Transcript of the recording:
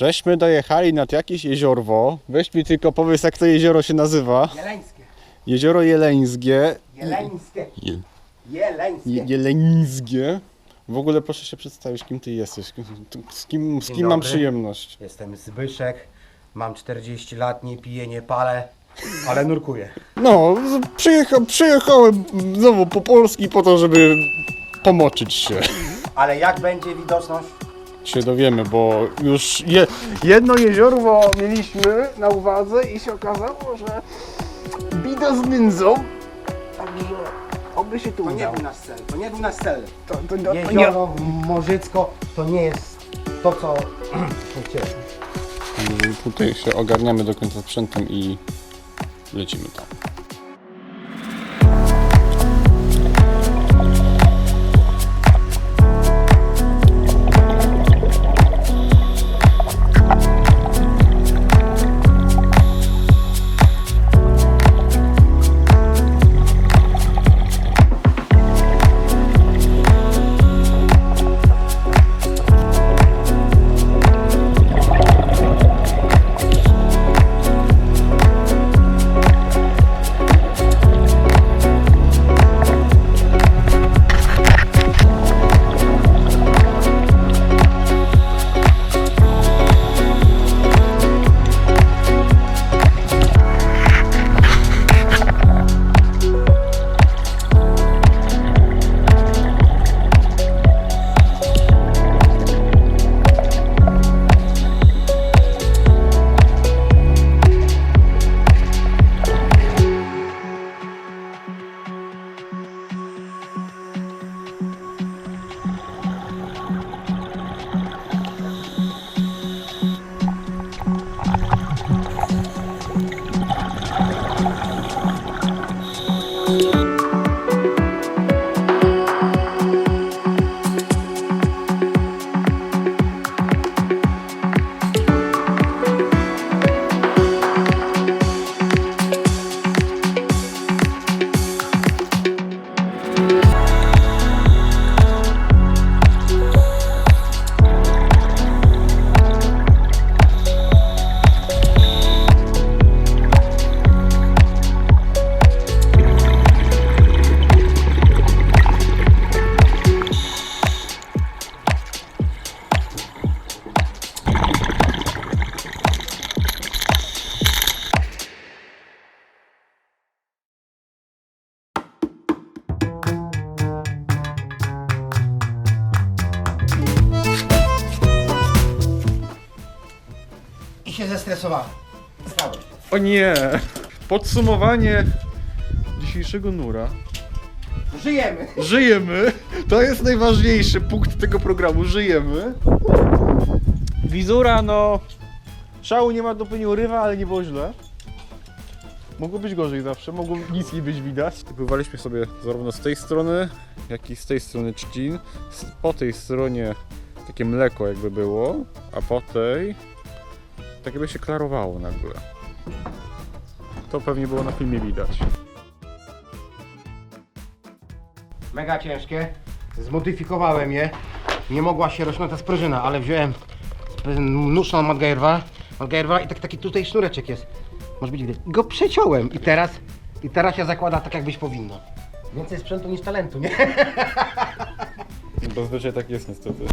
Żeśmy dojechali nad jakieś jeziorwo. Weź mi tylko powiedz jak to jezioro się nazywa. Jeleńskie. Jezioro Jeleńskie. Jeleńskie. Je, Jeleńskie. je, Jeleńskie. W ogóle proszę się przedstawić, kim ty jesteś, z kim, z kim mam przyjemność. Jestem Zbyszek, mam 40 lat, nie piję, nie palę, ale nurkuję. No, przyjecha, przyjechałem znowu po Polski po to, żeby pomoczyć się. Ale jak będzie widoczność? Się dowiemy, bo już je, jedno jeziorwo mieliśmy na uwadze i się okazało, że bida z nędzą. Także oby się tu To nie udało. był nasz cel, to nie był nasz cel. To, to, to, to nie. Jezioro Morzycko to nie jest to, co. Także Tutaj się ogarniamy do końca sprzętem i lecimy tam. Się zestresowałem. Stałem. O nie! Podsumowanie dzisiejszego nura. Żyjemy. Żyjemy! To jest najważniejszy punkt tego programu. Żyjemy. Wizura, no. Szału nie ma dopóki nie urywa, ale nie było źle. Mogło być gorzej zawsze, mogło nic nie być widać. Pływaliśmy sobie zarówno z tej strony, jak i z tej strony trzcin. Po tej stronie takie mleko jakby było, a po tej tak jakby się klarowało nagle. To pewnie było na filmie widać. Mega ciężkie. Zmodyfikowałem je. Nie mogła się rośnąć ta sprężyna, ale wziąłem nóżną Madgairwa, Madgairwa i tak, taki tutaj sznureczek jest. Może być widać. I go przeciąłem i teraz, i teraz się zakłada tak jak być powinno. Więcej sprzętu niż talentu, nie? Zazwyczaj tak jest niestety.